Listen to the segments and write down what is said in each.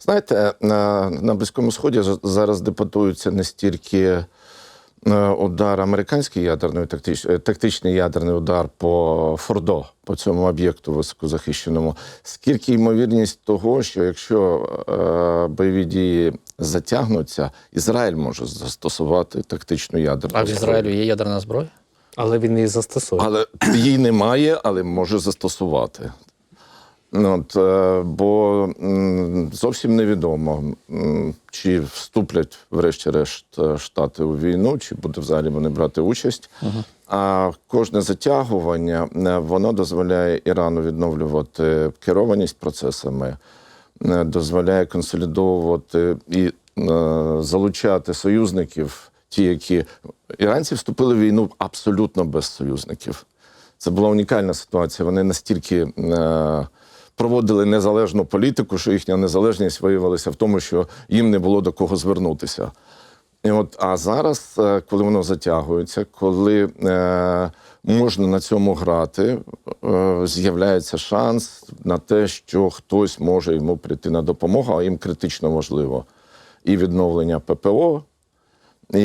Знаєте, на, на Близькому Сході зараз дебатується не стільки е, удар американський ядерний, тактич, е, тактичний ядерний удар по Фордо, по цьому об'єкту високозахищеному, скільки ймовірність того, що якщо е, бойові дії затягнуться, Ізраїль може застосувати тактичну ядерну А в. Ізраїлю є ядерна зброя? Але він її застосує. Але її немає, але може застосувати. От, е, бо зовсім невідомо, чи вступлять, врешті-решт, е, Штати у війну, чи буде взагалі вони брати участь. А кожне затягування е, воно дозволяє Ірану відновлювати керованість процесами, дозволяє консолідовувати і залучати союзників, ті, які іранці вступили в війну абсолютно без союзників. Це була унікальна ситуація. Вони настільки проводили незалежну політику, що їхня незалежність виявилася в тому, що їм не було до кого звернутися. І от, а зараз, е, коли воно затягується, коли е, можна на цьому грати, е, з'являється шанс на те, що хтось може йому прийти на допомогу, а їм критично важливо і відновлення ППО, і,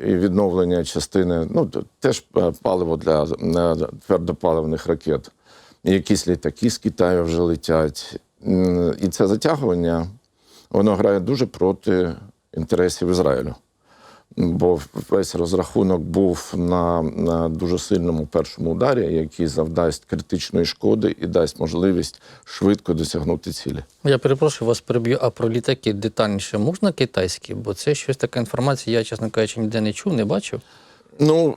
відновлення частини, ну теж е, паливо для е, твердопаливних ракет. Якісь літаки з Китаю вже летять. І це затягування воно грає дуже проти інтересів Ізраїлю. Бо весь розрахунок був на, на дуже сильному першому ударі, який завдасть критичної шкоди і дасть можливість швидко досягнути цілі. Я перепрошую, вас переб'ю, а про літаки детальніше можна китайські? Бо це щось така інформація, я, чесно кажучи, ніде не чув, не бачив. Ну,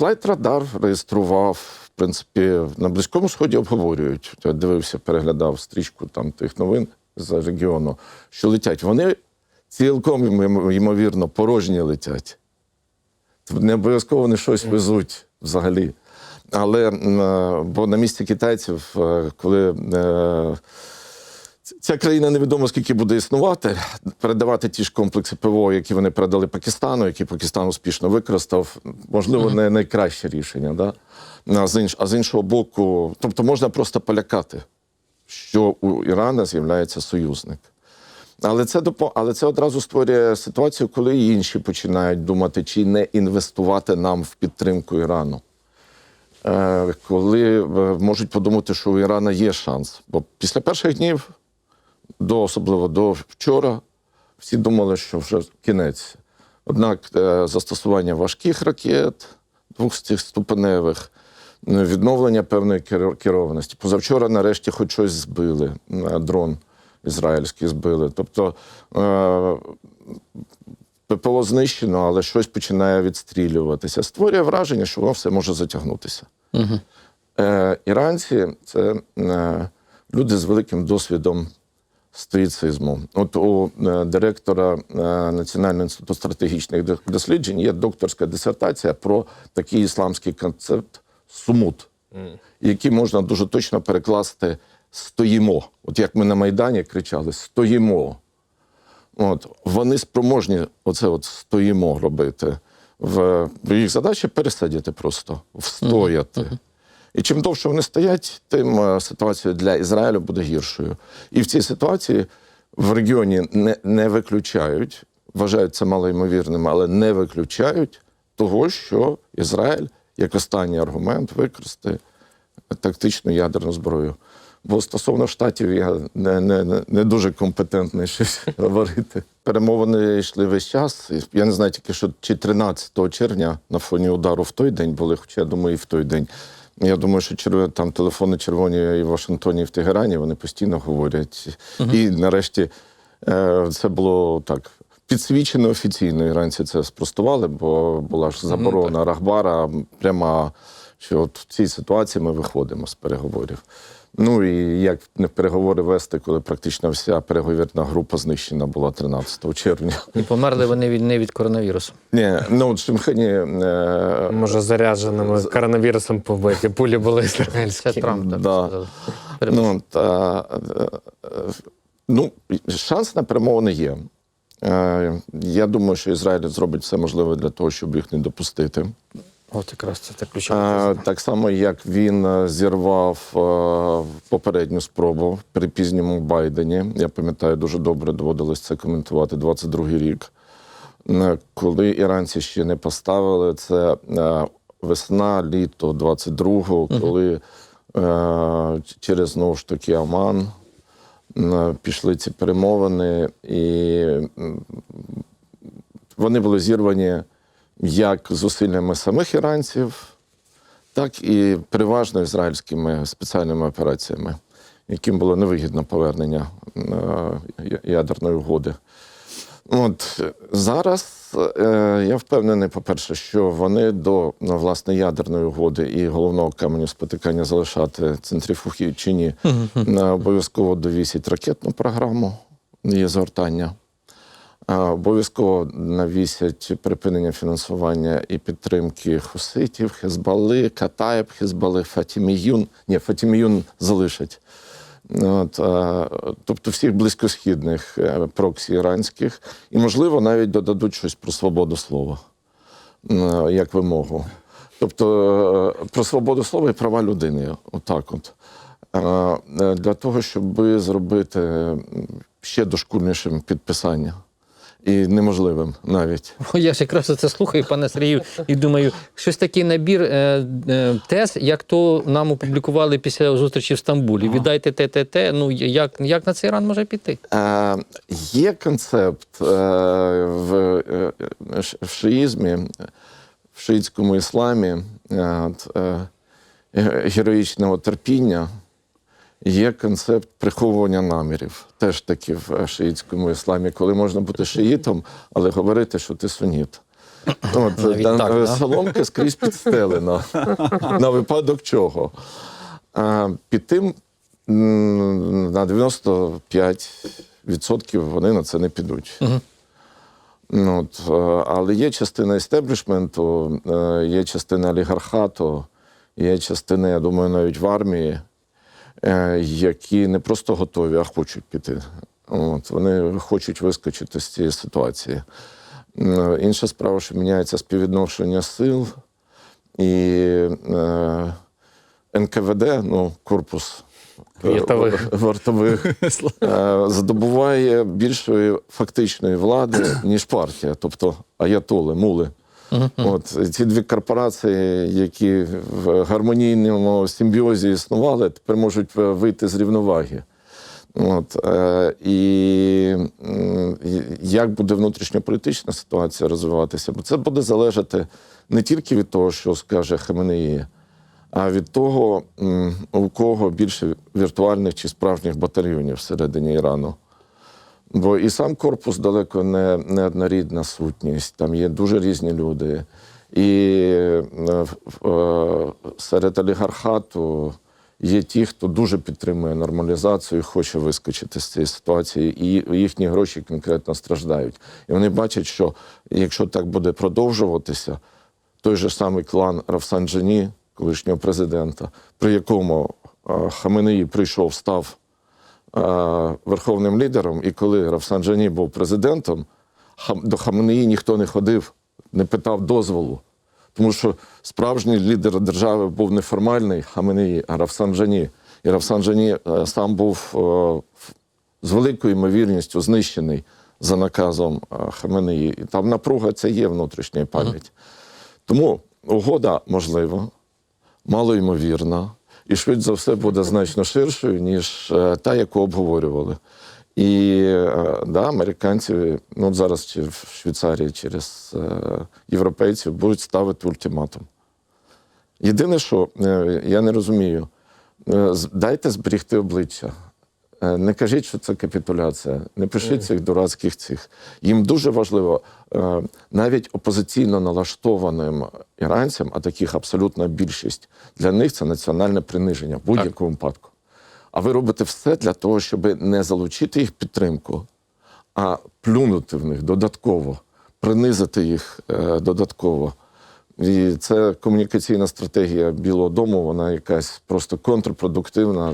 Radar реєстрував, в принципі, на Близькому Сході обговорюють. Я дивився, переглядав стрічку там тих новин з регіону, що летять. Вони цілком ймовірно порожні летять. Не обов'язково вони щось везуть взагалі. Але е, бо на місці китайців, е, коли е, Ця країна невідомо скільки буде існувати, передавати ті ж комплекси ПВО, які вони передали Пакистану, які Пакистан успішно використав, можливо, не найкраще рішення. Да? А, з інш, а з іншого боку, тобто можна просто полякати, що у Ірана з'являється союзник. Але це але це одразу створює ситуацію, коли інші починають думати, чи не інвестувати нам в підтримку Ірану. Е, Коли е, можуть подумати, що у Ірана є шанс. Бо після перших днів до особливо до вчора, всі думали, що вже кінець. Однак е, застосування важких ракет, двохступеневих, відновлення певної керованості. Позавчора, нарешті, хоч щось збили, е, дрон ізраїльський збили. Тобто е, ППО знищено, але щось починає відстрілюватися. Створює враження, що воно все може затягнутися. Угу. Іранці це люди з великим досвідом стоїцизму. От у е, директора е, Національного інституту стратегічних досліджень є докторська дисертація про такий ісламський концепт сумут, який можна дуже точно перекласти стоїмо. От як ми на Майдані кричали стоїмо. От, вони спроможні оце от стоїмо робити. В, їх задача пересидіти просто, встояти. І чим довше вони стоять, тим е, ситуація для Ізраїлю буде гіршою. І в цій ситуації в регіоні не, не виключають, вважають це малоймовірним, але не виключають того, що Ізраїль як останній аргумент використає тактичну ядерну зброю. Бо стосовно штатів я не, не, не- дуже компетентний щось говорити. Перемовини йшли весь час. Я не знаю тільки, що чи 13 червня на фоні удару в той день були, хоча я думаю, і в той день. Я думаю, що черв... там телефони червоні і в Вашингтоні, і в Тегерані вони постійно говорять. І нарешті е, це було так. Підсвічено офіційно іранці це спростували, бо була ж заборона Рахбара пряма, що от в цій ситуації ми виходимо з переговорів. Ну і як не переговори вести, коли практично вся переговірна група знищена була 13 червня. І померли вони від не від коронавірусу. Ні, ну от Шимхені е, Може, зарядженими коронавірусом побиті. Пулі були Це ізраїльські. Трамп так Да. сказав. Ну, та, ну, шанс на перемовини є. Е, Я думаю, що Ізраїль зробить все можливе для того, щоб їх не допустити. От якраз це так ключово. Е, Так само, як він е, зірвав е, попередню спробу при пізньому Байдені. Я пам'ятаю, дуже добре доводилось це коментувати 22-й рік. Коли іранці ще не поставили, це е, весна, літо 22-го, коли е, через знову ж таки Оман е, пішли ці перемовини, і вони були зірвані як зусиллями самих іранців, так і переважно ізраїльськими спеціальними операціями, яким було невигідно повернення е, ядерної угоди. От зараз е, я впевнений, по-перше, що вони до ну, власне ядерної угоди і головного каменю спотикання залишати центрифуги чи ні, е, обов'язково довісять ракетну програму її згортання. Обов'язково навісять припинення фінансування і підтримки хуситів, Хезбали, Катаєб, Хезбали, Фатіміюн. Ні, Фатіміюн залишать. От, тобто всіх близькосхідних е, проксі іранських, і, можливо, навіть додадуть щось про свободу слова як вимогу. Тобто е, про свободу слова і права людини. Отак от. Е, Для того, щоб зробити ще дошкульнішим підписання. І неможливим навіть. Я ж якраз це слухаю, пане Сергію, і думаю, щось такий набір е, е, тез, як то нам опублікували після зустрічі в Стамбулі. Віддайте те, те, те. Ну як, як на цей ран може піти? Е, є концепт е, в, е, в шиїзмі, в шиїтському ісламі е, от, е, героїчного терпіння. Є концепт приховування намірів, теж таки в шиїтському ісламі, коли можна бути шиїтом, але говорити, що ти суніт. От, Навіть та- так, да? соломка скрізь підстелена. На випадок чого? А, під тим на 95% вони на це не підуть. Ну, от, е, але є частина істеблішменту, е, є частина олігархату, є частина, я думаю, навіть в армії, які не просто готові, а хочуть піти. От, вони хочуть вискочити з цієї ситуації. Е, Інша справа, що міняється співвідношення сил, і е, НКВД, ну, корпус е, Вартових. вартових е, здобуває більшої фактичної влади, ніж партія, тобто аятоли, мули. От ці дві корпорації, які в гармонійному симбіозі існували, тепер можуть е, вийти з рівноваги. От, е, і як буде внутрішньополітична ситуація розвиватися? Бо це буде залежати не тільки від того, що скаже Хаменеї, а від того, у кого більше віртуальних чи справжніх батальйонів всередині Ірану. Бо і сам корпус далеко не, не однорідна сутність, там є дуже різні люди. І е, е, серед олігархату є ті, хто дуже підтримує нормалізацію хоче вискочити з цієї ситуації, і їхні гроші конкретно страждають. І вони бачать, що якщо так буде продовжуватися, той же самий клан Рафсанджані, колишнього президента, при якому е, Хаменеї прийшов, став верховним лідером, і коли Рафсанджані був президентом, до Хаменеї ніхто не ходив, не питав дозволу. Тому що справжній лідер держави був неформальний Хаменеї, а Рафсанджані. І Рафсанджані е, сам був е, з великою ймовірністю знищений за наказом е, Хаменеї. І там напруга це є внутрішня пам'ять. Тому угода можлива, малоймовірна, і швидше за все буде значно ширшою, ніж е, та, яку обговорювали. І е, да, американці, ну зараз чи в Швейцарії через е, європейців будуть ставити ультиматум. Єдине, що я не розумію, дайте зберігти обличчя. Е, Не кажіть, що це капітуляція, не пишіть цих дурацьких цих. Їм дуже важливо, е, навіть опозиційно налаштованим іранцям, а таких абсолютна більшість, для них це національне приниження в будь-якому випадку. А ви робите все для того, щоб не залучити їх підтримку, а плюнути в них додатково, принизити їх е, додатково. І це комунікаційна стратегія Білого Дому, вона якась просто контрпродуктивна